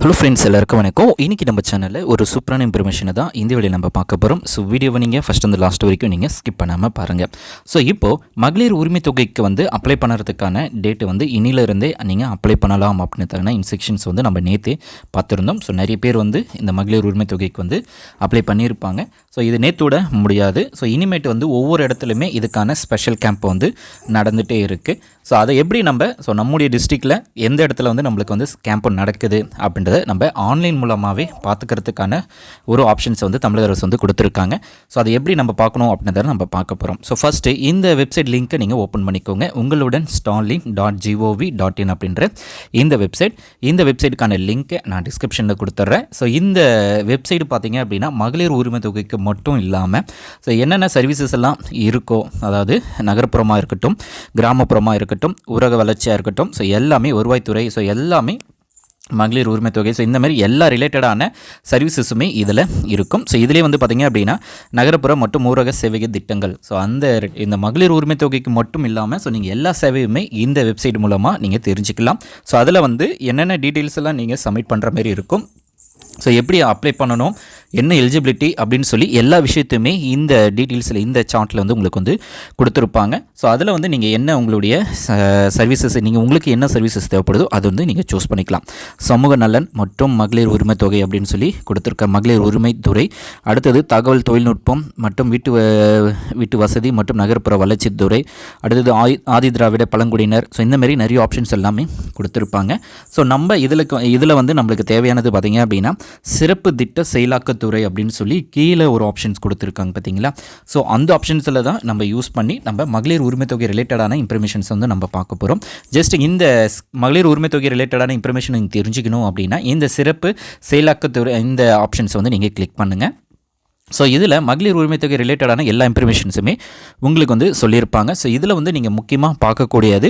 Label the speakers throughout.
Speaker 1: Hello friends எல்லாருக்கும் வணக்கம். இன்றைக்கி நம்ம சேனலில் ஒரு சூப்பரான இன்ஃபர்மேஷனை தான் இந்த வழியில் நம்ம பார்க்க போகிறோம் ஸோ வீடியோவை நீங்கள் ஃபஸ்ட் வந்து லாஸ்ட் வரைக்கும் நீங்கள் ஸ்கிப் பண்ணாமல் பாருங்கள் ஸோ இப்போது மகளிர் உரிமை தொகைக்கு வந்து அப்ளை பண்ணுறதுக்கான டேட்டு வந்து இன்னிலிருந்தே நீங்கள் அப்ளை பண்ணலாம் அப்படின்றதுக்கான இன்ஸ்ட்ரக்ஷன்ஸ் வந்து நம்ம நேற்றே பார்த்துருந்தோம். ஸோ நிறைய பேர் வந்து இந்த மகளிர் உரிமை தொகைக்கு வந்து அப்ளை பண்ணியிருப்பாங்க. ஸோ இது நேற்றோட முடியாது. ஸோ இனிமேட்டு வந்து ஒவ்வொரு இடத்துலையுமே இதுக்கான ஸ்பெஷல் கேம்ப் வந்து நடந்துகிட்டே இருக்குது ஸோ அதை எப்படி நம்ம ஸோ நம்முடைய டிஸ்ட்ரிக்டில் எந்த இடத்துல வந்து நம்மளுக்கு வந்து கேம்ப் நடக்குது அப்படின்றத நம்ம ஆன்லைன் மூலமாகவே பார்த்துக்கிறதுக்கான ஒரு ஆப்ஷன்ஸ் வந்து தமிழக அரசு வந்து கொடுத்துருக்காங்க. ஸோ அதை எப்படி நம்ம பார்க்கணும் அப்படின்றத நம்ம பார்க்க போகிறோம் ஸோ ஃபஸ்ட்டு இந்த வெப்சைட் லிங்க்கை நீங்கள் ஓப்பன் பண்ணிக்கோங்க. உங்களுடன் Starling dot G O V அப்படின்ற இந்த வெப்சைட் இந்த வெப்சைட்டுக்கான லிங்க்கை நான் டிஸ்கிரிப்ஷனில் கொடுத்துட்றேன் ஸோ இந்த வெப்சைட் பார்த்தீங்க அப்படின்னா மகளிர் உரிமை தொகைக்கு மட்டும் இல்லாமல் ஸோ என்னென்ன சர்வீசஸ் எல்லாம் இருக்கோ அதாவது நகர்ப்புறமாக இருக்கட்டும் கிராமப்புறமாக இருக்கட்டும் ஊரக வளர்ச்சியாக இருக்கட்டும் ஸோ எல்லாமே வருவாய்த்துறை ஸோ எல்லாமே மகளிர் உரிமை தொகை. ஸோ இந்த மாதிரி எல்லா ரிலேட்டடான சர்வீசஸுமே இதில் இருக்கும். ஸோ இதிலே வந்து பார்த்திங்க அப்படின்னா நகரப்புற மற்றும் ஊரக சேவை திட்டங்கள். ஸோ அந்த இந்த மகளிர் உரிமை தொகைக்கு மட்டும் இல்லாமல் ஸோ நீங்கள் எல்லா சேவையுமே இந்த வெப்சைட் மூலமாக நீங்கள் தெரிஞ்சுக்கலாம். ஸோ அதில் வந்து என்னென்ன டீட்டெயில்ஸ் எல்லாம் நீங்கள் சப்மிட் பண்ணுற மாதிரி இருக்கும். ஸோ எப்படி அப்ளை பண்ணணும்? என்ன எலிஜிபிலிட்டி அப்படின்னு சொல்லி எல்லா விஷயத்தையுமே இந்த டீட்டெயில்ஸில் இந்த சார்ட்டில் வந்து உங்களுக்கு வந்து கொடுத்துருப்பாங்க. ஸோ அதில் வந்து நீங்கள் என்ன உங்களுடைய சர்வீசஸ் நீங்கள் உங்களுக்கு என்ன சர்வீசஸ் தேவைப்படுதோ அது வந்து நீங்கள் சூஸ் பண்ணிக்கலாம். சமூக நலன் மற்றும் மகளிர் உரிமை தொகை அப்படின்னு சொல்லி கொடுத்துருக்க மகளிர் உரிமை துறை அடுத்தது தகவல் தொழில்நுட்பம் மற்றும் வீட்டு வீட்டு வசதி மற்றும் நகர்ப்புற வளர்ச்சி துறை. அடுத்தது ஆதி ஆதி திராவிட பழங்குடியினர். ஸோ இந்த மாதிரி நிறைய ஆப்ஷன்ஸ் எல்லாமே கொடுத்துருப்பாங்க. ஸோ நம்ம இதில் இதில் வந்து நம்மளுக்கு தேவையானது பார்த்திங்க அப்படின்னா சிறப்பு திட்ட செயலாக்கத்துறை அப்படின்னு சொல்லி கீழே ஒரு ஆப்ஷன்ஸ் கொடுத்துருக்காங்க பார்த்தீங்களா? ஸோ அந்த ஆப்ஷன்ஸில் தான் நம்ம யூஸ் பண்ணி நம்ம மகளிர் உரிமை தொகை ரிலேட்டடான இன்ஃபர்மேஷன்ஸ் வந்து நம்ம பார்க்க போகிறோம் ஜஸ்ட் இந்த மகளிர் உரிமை தொகை ரிலேட்டடான இன்ஃபர்மேஷன் நீங்கள் தெரிஞ்சுக்கணும் அப்படின்னா இந்த சிறப்பு செயலாக்கத்துறை இந்த ஆப்ஷன்ஸ் வந்து நீங்கள் கிளிக் பண்ணுங்கள் ஸோ இதில் மகளிர் உரிமை தொகை ரிலேட்டடான எல்லா இன்ஃபர்மேஷன்ஸுமே உங்களுக்கு வந்து சொல்லியிருப்பாங்க. ஸோ இதில் வந்து நீங்கள் முக்கியமாக பார்க்கக்கூடியது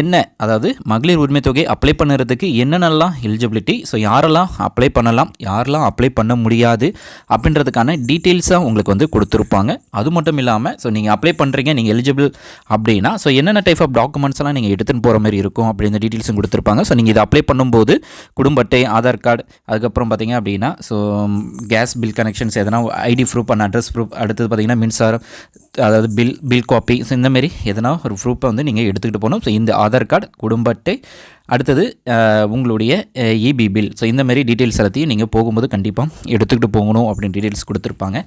Speaker 1: என்ன? அதாவது மகளிர் உரிமை தொகை அப்ளை பண்ணுறதுக்கு என்னென்னலாம் எலிஜிபிலிட்டி ஸோ யாரெல்லாம் அப்ளை பண்ணலாம்? யாரெல்லாம் அப்ளை பண்ண முடியாது? அப்படின்றதுக்கான டீட்டெயில்ஸாக உங்களுக்கு வந்து கொடுத்துருப்பாங்க. அது மட்டும் இல்லாமல் ஸோ நீங்கள் அப்ளை பண்ணுறீங்க நீங்கள் எலிஜிபிள் அப்படின்னா ஸோ என்னென்ன டைப் ஆஃப் டாக்குமெண்ட்ஸ்லாம் நீங்கள் எடுத்துன்னு போகிற மாதிரி இருக்கும் அப்படின்ற டீட்டெயில்ஸும் கொடுத்துருப்பாங்க. ஸோ நீங்கள் இதை அப்ளை பண்ணும்போது குடும்ப அட்டை ஆதார் கார்டு அதுக்கப்புறம் பார்த்தீங்க அப்படின்னா ஸோ கேஸ் பில் கனெக்ஷன்ஸ் எதனா ID proof and address proof அடுத்தது பார்த்திங்கன்னா மின்சாரம் அதாவது பில் பில் காப்பி ஸோ இந்தமாரி எதனா ஒரு ப்ரூஃபை வந்து நீங்கள் எடுத்துக்கிட்டு போகணும். ஸோ இந்த ஆதார் கார்டு குடும்ப அட்டை அடுத்தது உங்களுடைய இபி பில் ஸோ இந்தமாரி டீட்டெயில்ஸ் எல்லாத்தையும் நீங்கள் போகும்போது கண்டிப்பாக எடுத்துக்கிட்டு போகணும் அப்படின்னு டீட்டெயில்ஸ் கொடுத்துருப்பாங்க.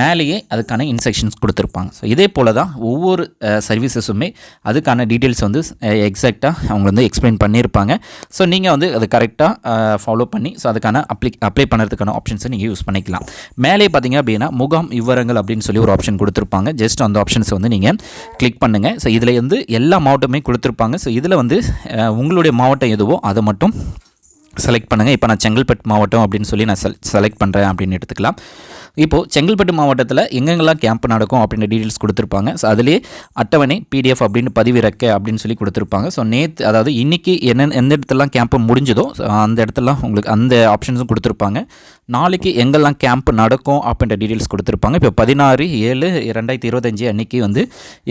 Speaker 1: மேலேயே அதுக்கான இன்ஸ்ட்ரக்ஷன்ஸ் கொடுத்துருப்பாங்க. ஸோ இதே போல் தான் ஒவ்வொரு சர்வீசஸுமே அதுக்கான டீட்டெயில்ஸ் வந்து எக்ஸாக்டாக அவங்க வந்து எக்ஸ்பிளைன் பண்ணியிருப்பாங்க. ஸோ நீங்கள் வந்து அது கரெக்டாக ஃபாலோ பண்ணி ஸோ அதுக்கான அப்ளை அப்ளை பண்ணுறதுக்கான ஆப்ஷன்ஸை நீங்கள் யூஸ் பண்ணிக்கலாம். மேலே பார்த்தீங்க அப்படின்னா முகாம் விவரங்கள் அப்படின்னு சொல்லி ஒரு ஆப்ஷன் கொடுத்துருப்பாங்க. ஜஸ்ட் அந்த ஆப்ஷன்ஸை வந்து நீங்கள் கிளிக் பண்ணுங்கள் ஸோ இதில் வந்து எல்லா மாவட்டமே கொடுத்துருப்பாங்க. ஸோ இதில் வந்து உங்களுடைய மாவட்டம் எதுவோ அதை மட்டும் செலக்ட் பண்ணுங்கள் இப்போ நான் செங்கல்பட்டு மாவட்டம் அப்படின்னு சொல்லி நான் செலக்ட் பண்ணுறேன் அப்படின்னு எடுத்துக்கலாம். இப்போது செங்கல்பட்டு மாவட்டத்தில் எங்கெங்கெல்லாம் கேம்ப் நடக்கும் அப்படின்ற டீட்டெயில்ஸ் கொடுத்துருப்பாங்க. ஸோ அதிலே அட்டவணை பிடிஎஃப் அப்படின்னு பதிவிறக்க அப்படின்னு சொல்லி கொடுத்துருப்பாங்க. ஸோ நேற்று அதாவது இன்றைக்கி என்ன எந்த இடத்துலலாம் கேம்ப் முடிஞ்சதோ அந்த இடத்துலலாம் உங்களுக்கு அந்த ஆப்ஷன்ஸும் கொடுத்துருப்பாங்க. நாளைக்கு எங்கெல்லாம் கேம்ப் நடக்கும் அப்படின்ற டீட்டெயில்ஸ் கொடுத்துருப்பாங்க. இப்போ பதினாறு ஏழு ரெண்டாயிரத்தி இருபத்தஞ்சி அன்றைக்கி வந்து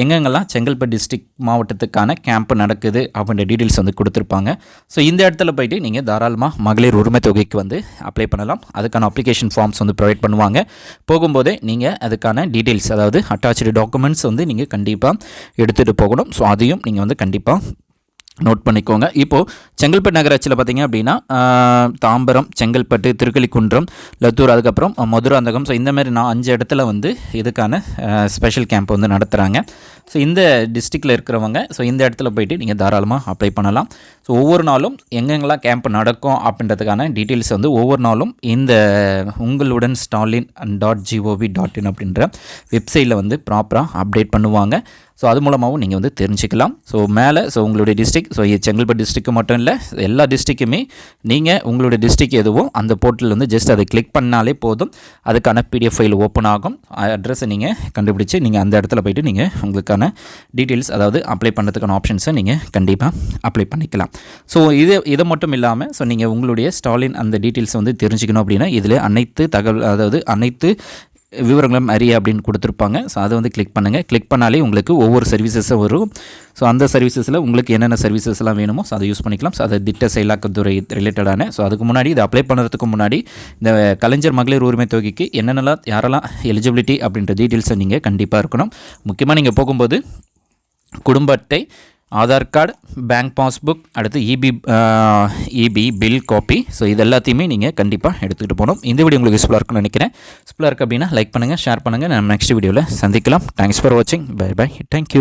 Speaker 1: எங்கெங்கெல்லாம் செங்கல்பட்டு டிஸ்ட்ரிக் மாவட்டத்துக்கான கேம்ப் நடக்குது அப்படின்ற டீட்டெயில்ஸ் வந்து கொடுத்துருப்பாங்க. ஸோ இந்த இடத்துல போயிட்டு நீங்கள் தாராளமாக மகளிர் உரிமை தொகைக்கு வந்து அப்ளை பண்ணலாம். அதுக்கான அப்ளிகேஷன் ஃபார்ம்ஸ் வந்து ப்ரொவைட் பண்ணுவாங்க. போகும்போதே நீங்கள் அதுக்கான டீட்டெயில்ஸ் அதாவது அட்டாச்சு டாக்குமெண்ட்ஸ் வந்து நீங்கள் கண்டிப்பாக எடுத்துகிட்டு போகணும். ஸோ அதையும் நீங்கள் வந்து கண்டிப்பாக நோட் பண்ணிக்கோங்க. இப்போது செங்கல்பட்டு நகராட்சியில் பார்த்திங்க அப்படின்னா தாம்பரம் செங்கல்பட்டு திருக்கலிக்குன்றம் லத்தூர் அதுக்கப்புறம் மதுராந்தகம். ஸோ இந்தமாரி நான் அஞ்சு இடத்துல வந்து இதுக்கான ஸ்பெஷல் கேம்ப் வந்து நடத்துகிறாங்க ஸோ இந்த டிஸ்ட்ரிக்டில் இருக்கிறவங்க ஸோ இந்த இடத்துல போயிட்டு நீங்கள் தாராளமாக அப்ளை பண்ணலாம். ஸோ ஒவ்வொரு நாளும் எங்கெங்கெல்லாம் கேம்ப் நடக்கும் அப்படின்றதுக்கான டீட்டெயில்ஸ் வந்து ஒவ்வொரு நாளும் இந்த உங்களுடன் Stalin dot GOV dot in அப்படின்ற வெப்சைட்டில் வந்து ப்ராப்பராக அப்டேட் பண்ணுவாங்க. ஸோ அது மூலமாகவும் நீங்கள் வந்து தெரிஞ்சுக்கலாம். ஸோ மேலே ஸோ உங்களுடைய டிஸ்ட்ரிக் ஸோ செங்கல்பட்டு டிஸ்ட்ரிக்கு மட்டும் இல்லை எல்லா டிஸ்ட்ரிக்குமே நீங்கள் உங்களுடைய டிஸ்ட்ரிக் எதுவும் அந்த போர்ட்டலில் வந்து ஜஸ்ட் அதை கிளிக் பண்ணாலே போதும். அதுக்கான பிடிஎஃப் ஃபைல் ஓப்பன் ஆகும். அட்ரஸை நீங்கள் கண்டுபிடிச்சி நீங்கள் அந்த இடத்துல போய்ட்டு நீங்கள் உங்களுக்கான டீட்டெயில்ஸ் அதாவது அப்ளை பண்ணுறதுக்கான ஆப்ஷன்ஸை நீங்கள் கண்டிப்பாக அப்ளை பண்ணிக்கலாம். ஸோ இது இதை மட்டும் இல்லாமல் ஸோ நீங்கள் உங்களுடைய ஸ்டாலின் அந்த டீட்டெயில்ஸ் வந்து தெரிஞ்சுக்கணும் அப்படின்னா இதில் அனைத்து தகவல் அதாவது அனைத்து விவரங்களும் அறிய அப்படின்னு கொடுத்துருப்பாங்க. ஸோ அதை வந்து கிளிக் பண்ணுங்கள் கிளிக் பண்ணாலே உங்களுக்கு ஒவ்வொரு சர்வீசஸும் வரும். ஸோ அந்த சர்வீசஸில் உங்களுக்கு என்னென்ன சர்வீசஸ்லாம் வேணுமோ ஸோ அதை யூஸ் பண்ணிக்கலாம். ஸோ அதை திட்ட செயலாக்கத்துறை ரிலேட்டடான ஸோ அதுக்கு முன்னாடி இதை அப்ளை பண்ணுறதுக்கு முன்னாடி இந்த கலைஞர் மகளிர் உரிமை தொகைக்கு என்னென்னலாம் யாரெல்லாம் எலிஜிபிலிட்டி அப்படின்ற டீட்டெயில்ஸை நீங்கள் கண்டிப்பாக இருக்கணும். முக்கியமாக நீங்கள் போகும்போது குடும்ப அட்டை ஆதார் கார்டு பேங்க் பாஸ்புக் அடுத்து EB EB bill copy so இது எல்லாத்தையுமே நீங்கள் கண்டிப்பாக எடுத்துக்கிட்டு போகணும். இந்த வீடியோ உங்களுக்கு யூஸ்ஃபுல்லாக இருக்குன்னு நினைக்கிறேன். யூஸ்ஃபுல்லாக இருக்குது அப்படின்னா லைக் பண்ணுங்கள் ஷேர் பண்ணுங்கள் நம்ம நெக்ஸ்ட் வீடியோவில் சந்திக்கலாம். தேங்க்ஸ் ஃபார் வாட்சிங் பை பை தேங்க்யூ